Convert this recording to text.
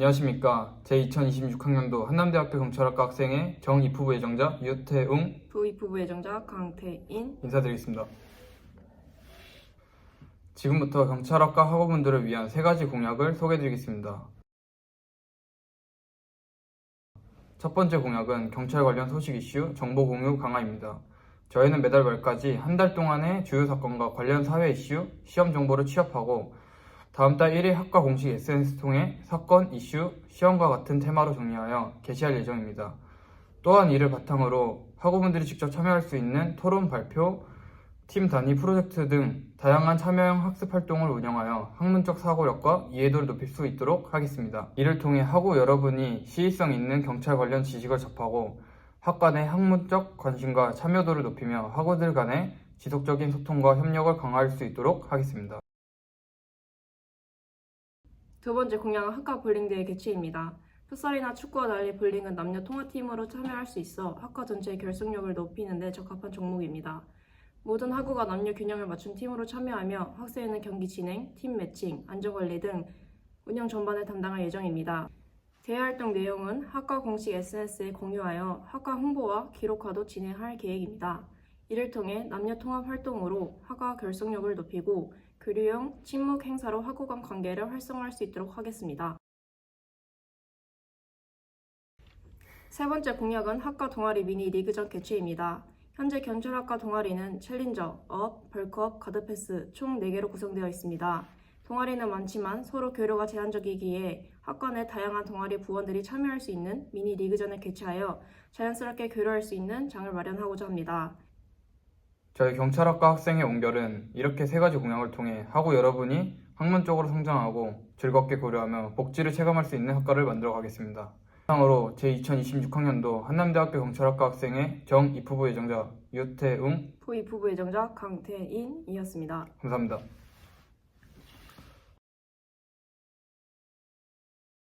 안녕하십니까. 제2026학년도 한남대학교 경찰학과 학생의 정입후부 예정자 유태웅 부입부부 예정자 강태인 인사드리겠습니다. 지금부터 경찰학과 학우분들을 위한 세 가지 공약을 소개해드리겠습니다. 첫 번째 공약은 경찰 관련 소식 이슈 정보 공유 강화입니다. 저희는 매달 말까지 한 달 동안의 주요 사건과 관련 사회 이슈, 시험 정보를 취합하고 다음 달 1일 학과 공식 SNS 통해 사건, 이슈, 시험과 같은 테마로 정리하여 게시할 예정입니다. 또한 이를 바탕으로 학우분들이 직접 참여할 수 있는 토론 발표, 팀 단위 프로젝트 등 다양한 참여형 학습 활동을 운영하여 학문적 사고력과 이해도를 높일 수 있도록 하겠습니다. 이를 통해 학우 여러분이 시의성 있는 경찰 관련 지식을 접하고 학과 내 학문적 관심과 참여도를 높이며 학우들 간의 지속적인 소통과 협력을 강화할 수 있도록 하겠습니다. 두 번째 공약은 학과 볼링대회 개최입니다. 풋살이나 축구와 달리 볼링은 남녀 통합팀으로 참여할 수 있어 학과 전체의 결속력을 높이는 데 적합한 종목입니다. 모든 학우가 남녀 균형을 맞춘 팀으로 참여하며 학생회는 경기 진행, 팀 매칭, 안전관리 등 운영 전반을 담당할 예정입니다. 대회 활동 내용은 학과 공식 SNS에 공유하여 학과 홍보와 기록화도 진행할 계획입니다. 이를 통해 남녀 통합 활동으로 학과 결속력을 높이고 교류형 친목 행사로 학우 간 관계를 활성화할 수 있도록 하겠습니다. 세 번째 공약은 학과 동아리 미니 리그전 개최입니다. 현재 경찰학과 동아리는 챌린저, 업, 벌크업, 가드패스 총 4개로 구성되어 있습니다. 동아리는 많지만 서로 교류가 제한적이기에 학과 내 다양한 동아리 부원들이 참여할 수 있는 미니 리그전을 개최하여 자연스럽게 교류할 수 있는 장을 마련하고자 합니다. 저희 경찰학과 학생의 온결은 이렇게 세 가지 공약을 통해 학우 여러분이 학문적으로 성장하고 즐겁게 고려하며 복지를 체감할 수 있는 학과를 만들어 가겠습니다. 이상으로 제2026학년도 한남대학교 경찰학과 학생의 정입후부 예정자 유태웅 부입부부 예정자 강태인이었습니다. 감사합니다.